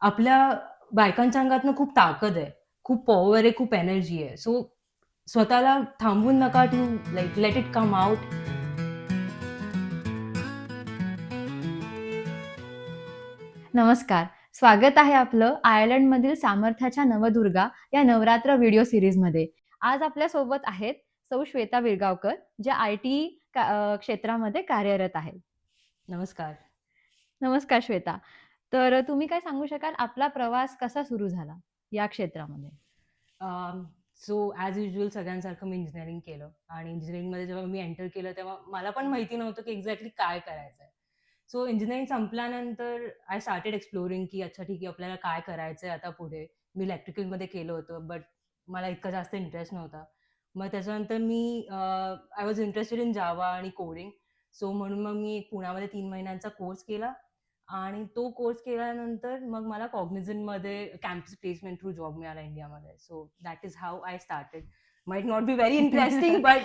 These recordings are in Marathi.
आपल्या बायकांच्या अंगातनं खूप ताकद आहे. खूप पॉवर आहे, खूप एनर्जी आहे. सो स्वतःला थांबवून नका to like let it come out. नमस्कार. स्वागत आहे आपलं आयर्लंडमधील सामर्थ्याच्या नवदुर्गा या नवरात्र व्हिडिओ सीरीजमध्ये. आज आपल्यासोबत आहेत सौ श्वेता विरगावकर, ज्या आय-टी का अ, क्षेत्रामध्ये कार्यरत आहेत. नमस्कार. नमस्कार श्वेता. तर तुम्ही काय सांगू शकाल आपला प्रवास कसा सुरू झाला या क्षेत्रामध्ये? सो ॲज युजल सगळ्यांसारखं मी इंजिनिअरिंग केलं आणि इंजिनिअरिंगमध्ये जेव्हा मी एंटर केलं तेव्हा मला पण माहिती नव्हतं की एक्झॅक्टली काय करायचं आहे सो इंजिनिअरिंग संपल्यानंतर आय स्टार्टेड एक्सप्लोरिंग की अच्छा ठीक आहे आपल्याला काय करायचं आहे आता पुढे. मी इलेक्ट्रिकलमध्ये केलं होतं बट मला इतका जास्त इंटरेस्ट नव्हता. मग त्याच्यानंतर मी I was interested in Java आणि कोडिंग. सो म्हणून मग मी पुण्यामध्ये तीन महिन्यांचा कोर्स केला आणि तो कोर्स केल्यानंतर मग मला Cognizantमध्ये कॅम्पस प्लेसमेंट थ्रू जॉब मिळाला इंडियामध्ये. So that is how I started. Might not be very interesting but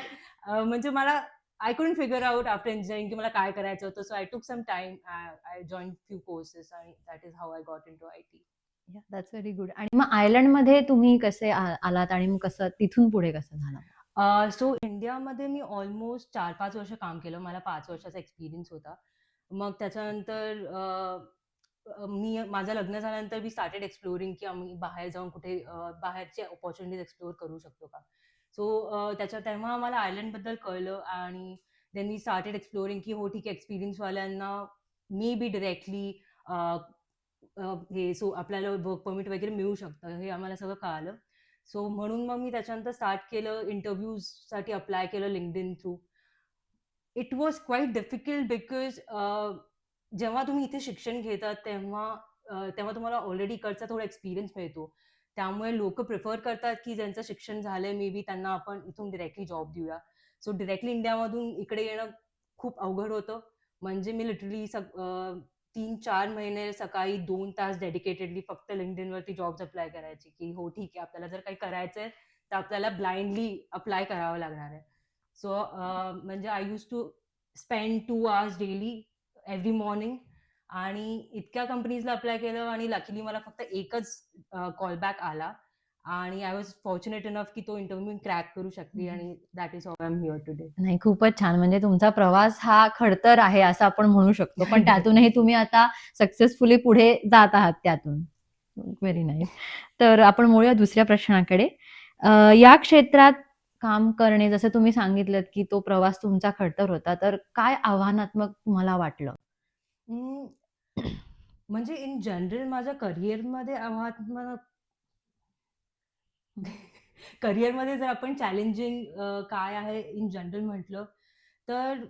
म्हणजे मला I couldn't figure out after engineering की मला काय करायचं होतं. So I took some time. I I joined few courses आणि that is how I got into IT. Yeah that's very good. आणि मग आयर्लंडमध्ये तुम्ही कसे आलात आणि मग कसं तिथून पुढे कसं झालं? सो इंडियामध्ये मी ऑलमोस्ट 4-5 वर्ष काम केलं. मला 5 वर्षाचा एक्सपिरियन्स होता. मग त्याच्यानंतर मी माझं लग्न झाल्यानंतर मी स्टार्टेड एक्सप्लोरिंग की आम्ही बाहेर जाऊन कुठे बाहेरचे ऑपॉर्च्युनिटीज एक्सप्लोर करू शकतो का? सो त्याच्या तेव्हा आम्हाला आयर्लंडबद्दल कळलं आणि देन वी स्टार्टेड एक्सप्लोरिंग की हो ठीक आहे एक्सपिरियन्सवाल्यांना मे बी डायरेक्टली हे सो आपल्याला वर्क परमिट वगैरे मिळू शकतं. हे आम्हाला सगळं कळालं. सो म्हणून मग मी त्याच्यानंतर स्टार्ट केलं इंटरव्ह्यूजसाठी अप्लाय केलं LinkedIn through. It was quite difficult because जेव्हा तुम्ही इथे शिक्षण घेतात तेव्हा तेव्हा तुम्हाला ऑलरेडी इकडचा थोडा एक्सपिरियन्स मिळतो. त्यामुळे लोक प्रिफर करतात की ज्यांचं शिक्षण झालंय मे बी त्यांना आपण इथून डिरेक्टली जॉब देऊया. सो डिरेक्टली इंडियामधून इकडे येणं खूप अवघड होतं. म्हणजे मी लिटरली सग तीन चार महिने सकाळी दोन तास डेडिकेटेडली फक्त LinkedInवरती जॉब्स अप्लाय करायची की हो ठीक आहे आपल्याला जर काही करायचंय तर आपल्याला ब्लाइंडली अप्लाय करावं लागणार आहे. सो अ, म्हणजे I used to spend 2 hours daily every morning आणि इतक्या कंपनीजला अप्लाय केलं आणि लकीली मला फक्त एकच कॉल बॅक आला आणि आय वॉज फॉर्च्युनेट इनफ की तो इंटरव्ह्यू क्रॅक करू शकली हं. आणि that I am here today. नाही खूपच छान. म्हणजे तुमचा प्रवास हा खडतर आहे असं आपण म्हणू शकतो. पण त्यातूनही तुम्ही आता सक्सेसफुली पुढे जात आहात त्यातून. Very nice. तर आपण वळूया दुसऱ्या प्रश्नाकडे. या क्षेत्रात काम करणे जसं तुम्ही सांगितलं की तो प्रवास तुमचा खडतर होता. तर काय आव्हानात्मक तुम्हाला वाटलं? म्हणजे इन जनरल माझ्या करिअरमध्ये आव्हानात्मक करिअरमध्ये जर आपण चॅलेंजिंग काय आहे इन जनरल म्हटलं, तर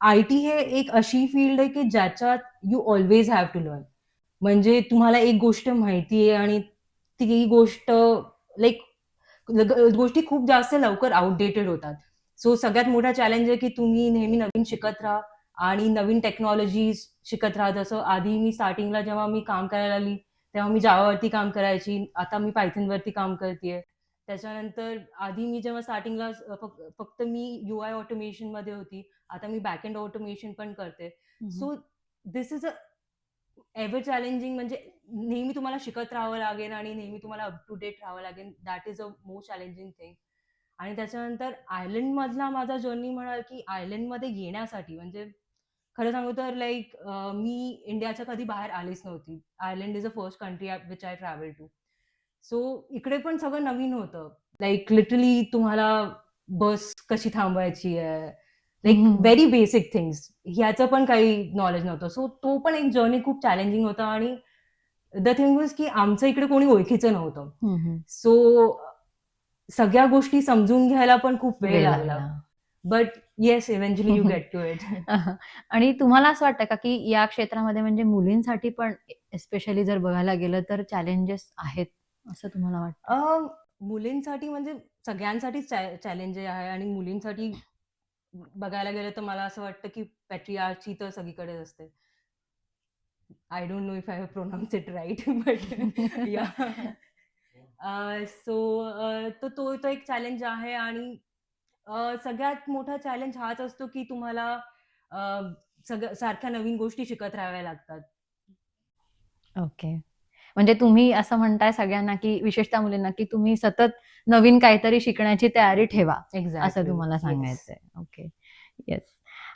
आय-टी हे एक अशी फील्ड आहे की ज्याच्यात you always have to learn. म्हणजे तुम्हाला एक गोष्ट माहिती आहे आणि ती गोष्ट लाईक गोष्टी खूप जास्त लवकर आउटडेटेड होतात. सो सगळ्यात मोठा चॅलेंज आहे की तुम्ही नेहमी नवीन शिकत राहा आणि नवीन टेक्नॉलॉजीज शिकत राहा. जसं आधी मी स्टार्टिंगला जेव्हा मी काम करायला लागली, तेव्हा मी जावावरती काम करायची. आता मी पायथॉनवरती काम करतीये. त्याच्यानंतर आधी मी जेव्हा स्टार्टिंगला फक्त मी यूआय ऑटोमेशनमध्ये होती. आता मी बॅक एंड ऑटोमेशन पण करते. So this is a ever challenging म्हणजे नेहमी तुम्हाला शिकत राहावं लागेल आणि नेहमी तुम्हाला अप टू डेट राहावं लागेल. That is a most challenging thing. आणि त्याच्यानंतर आयर्लंडमधला माझा जर्नी म्हणाल की आयर्लंडमध्ये येण्यासाठी म्हणजे खरं सांगू तर लाईक मी इंडियाच्या कधी बाहेर आलीच नव्हती. Ireland is a first country which I travel to. So इकडे पण सगळं नवीन होतं. लाईक लिटरली तुम्हाला बस कशी थांबवायची आहे. हं. व्हेरी बेसिक थिंग्स ह्याचं पण काही नॉलेज नव्हतं. सो तो पण एक जर्नी खूप चॅलेंजिंग होता आणि द थिंग वाज की आमचं इकडे कोणी ओळखीचं नव्हतं. सो सगळ्या गोष्टी समजून घ्यायला पण खूप वेळ लागला. But yes eventually you get to it. आणि तुम्हाला असं वाटतं का की या क्षेत्रामध्ये म्हणजे मुलींसाठी पण एस्पेशली जर बघायला गेलं तर चॅलेंजेस आहेत, असं तुम्हाला वाटतं? मुलींसाठी म्हणजे सगळ्यांसाठीच चॅ चॅलेंज आहे आणि मुलींसाठी बघायला गेलं तर मला असं वाटतं की पॅट्रिआर्ची तर सगळीकडेच असते. I don't know if I have pronounced it right but. Uh, so तर तो तो एक चॅलेंज आहे आणि सगळ्यात मोठा चॅलेंज हाच असतो की तुम्हाला अ, सगळं सारख्या नवीन गोष्टी शिकत राहाव्या लागतात. ओके. म्हणजे तुम्ही असं म्हणताय सगळ्यांना की विशेषतः मुलींना की तुम्ही सतत नवीन काहीतरी शिकण्याची तयारी ठेवा असं तुम्हाला सांगायचंय. ओके येस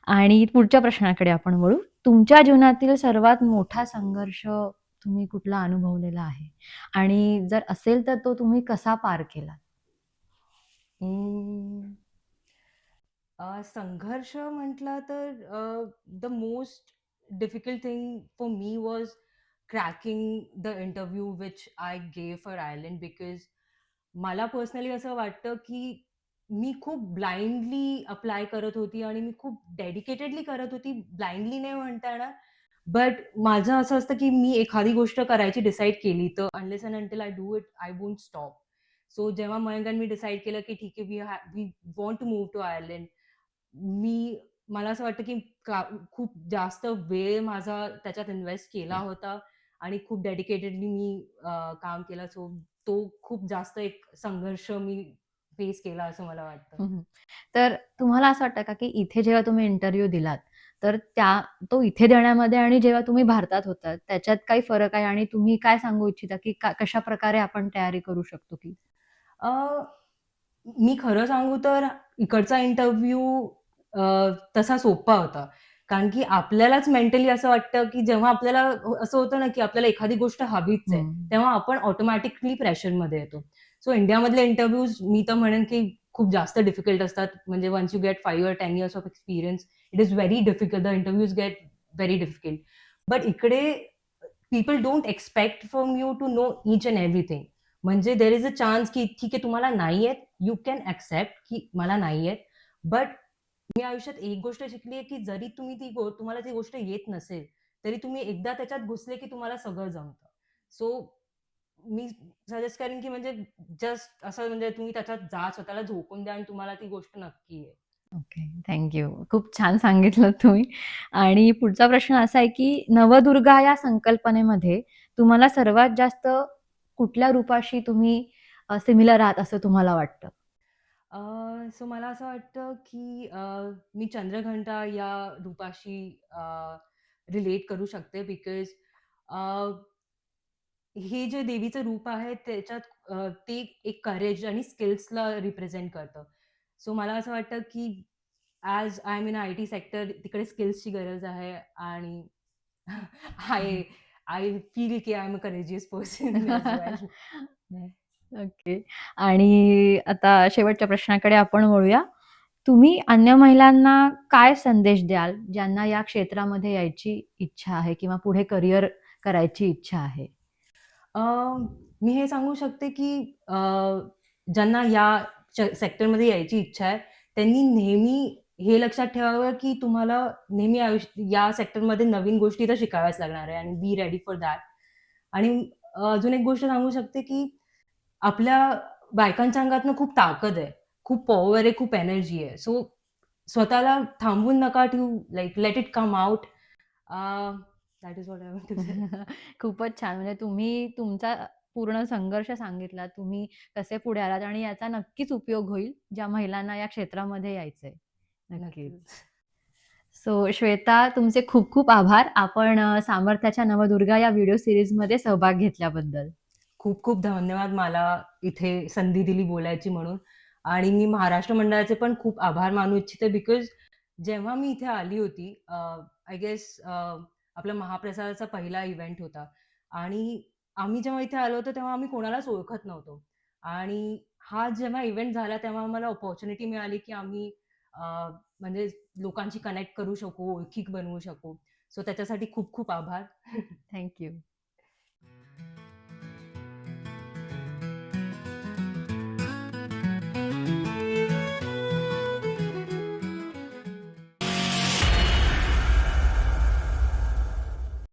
आणि पुढच्या प्रश्नाकडे आपण वळू. तुमच्या जीवनातील सर्वात मोठा संघर्ष तुम्ही कुठला अनुभवलेला आहे? आणि जर असेल तर तो तुम्ही कसा पार केला संघर्ष म्हटला तर the most difficult thing for me was cracking the interview which I gave for Ireland because मला पर्सनली असं वाटतं की मी खूप ब्लाइंडली अप्लाय करत होती आणि मी खूप डेडिकेटेडली करत होती. ब्लाइंडली नाही म्हणता येणार बट माझं असं असतं की मी एखादी गोष्ट करायची डिसाईड केली तर unless and until I do it I won't stop so जेव्हा मयंकाने मी डिसाईड केलं की ठीक आहे we ha we want to move to Ireland मी मला असं वाटतं की का खूप जास्त वेळ माझा त्याच्यात इन्व्हेस्ट केला होता. आणि खूप डेडिकेटेडली मी काम केलं. सो तो खूप जास्त एक संघर्ष मी फेस केला असं मला वाटतं. तर तुम्हाला असं वाटतं का की इथे जेव्हा तुम्ही इंटरव्ह्यू दिलात तर त्या तो इथे देण्यामध्ये आणि जेव्हा तुम्ही भारतात होतात त्याच्यात काही फरक आहे? आणि तुम्ही काय सांगू इच्छिता की कशा प्रकारे आपण तयारी करू शकतो की? मी खरं सांगू तर इकडचा इंटरव्ह्यू तसा सोपा होता. कारण की आपल्यालाच मेंटली असं वाटतं की जेव्हा आपल्याला असं होतं ना की आपल्याला एखादी गोष्ट हवीच आहे. तेव्हा आपण ऑटोमॅटिकली प्रेशरमध्ये येतो. सो इंडियामधले इंटरव्ह्यूज मी तर म्हणेन की खूप जास्त डिफिकल्ट असतात. म्हणजे once you get five or ten years of experience it is very difficult the interviews get very difficult but इकडे people don't expect from you to know each and everything म्हणजे देर इज अ चान्स की ठीक आहे तुम्हाला नाही आहेत यू कॅन ऍक्सेप्ट की मला नाही आहेत बट मी आयुष्यात एक गोष्ट शिकली आहे की जरी तुम्ही ती गो तुम्हाला ती गोष्ट येत नसेल तरी तुम्ही एकदा त्याच्यात घुसले की तुम्हाला सगळं जमतं. सो मी सजेस्ट करेन की म्हणजे जस्ट असं म्हणजे तुम्ही त्याच्यात जा स्वतःला झोकून द्या आणि तुम्हाला ती गोष्ट नक्की आहे ओके थँक्यू खूप छान सांगितलं तुम्ही. आणि पुढचा प्रश्न असा आहे की नवदुर्गा या संकल्पनेमध्ये तुम्हाला सर्वात जास्त कुठल्या रूपाशी तुम्ही सिमिलर आहात असं तुम्हाला वाटतं? सो मला असं वाटतं की अ, मी चंद्रघंटा या रूपाशी रिलेट करू शकते बिकॉज हे जे देवीचं रूप आहे त्याच्यात अ, ते एक करेज आणि स्किल्सला रिप्रेझेंट करतं. सो मला असं वाटतं की as I am in I T sector तिकडे स्किल्सची गरज आहे आणि आय आय फील की I am a courageous person okay. आणि आता शेवटच्या प्रश्नाकडे आपण वळूया. तुम्ही अन्य महिलांना काय संदेश द्याल ज्यांना या क्षेत्रामध्ये यायची इच्छा आहे किंवा पुढे करिअर करायची इच्छा आहे? मी हे सांगू शकते की ज्यांना या च- सेक्टरमध्ये यायची इच्छा आहे त्यांनी नेहमी हे लक्षात ठेवावं की तुम्हाला नेहमी आयुष्य या सेक्टरमध्ये नवीन गोष्टी तर शिकाव्याच लागणार आहे आणि बी रेडी फॉर दॅट आणि अजून एक गोष्ट सांगू शकते की आपल्या बायकांच्या अंगातनं खूप ताकद आहे. खूप पॉवर आहे खूप एनर्जी आहे. सो स्वतःला थांबवून नका ठेवू. Like let it come out that is what खूपच छान. म्हणजे तुम्ही तुमचा पूर्ण संघर्ष सांगितला. तुम्ही कसे पुढे आलात आणि याचा नक्कीच उपयोग होईल ज्या महिलांना या क्षेत्रामध्ये यायचंय. नक्कीच. सो श्वेता तुमचे खूप खूप आभार. आपण सामर्थ्याच्या नवदुर्गा या व्हिडिओ सिरीजमध्ये सहभाग घेतल्याबद्दल. खूप खूप धन्यवाद मला इथे संधी दिली बोलायची म्हणून. आणि मी महाराष्ट्र मंडळाचे पण खूप आभार मानू इच्छिते बिकॉज जेव्हा मी इथे आली होती आय गेस आपला महाप्रसादाचा पहिला इव्हेंट होता. आणि आम्ही जेव्हा इथे आलो होतो तेव्हा आम्ही कोणालाच ओळखत नव्हतो. आणि हा जेव्हा इव्हेंट झाला तेव्हा आम्हाला ऑपॉर्च्युनिटी मिळाली की आम्ही म्हणजे लोकांची कनेक्ट करू शकू ओळखीक बनवू शकू. सो त्याच्यासाठी खूप खूप आभार. थँक्यू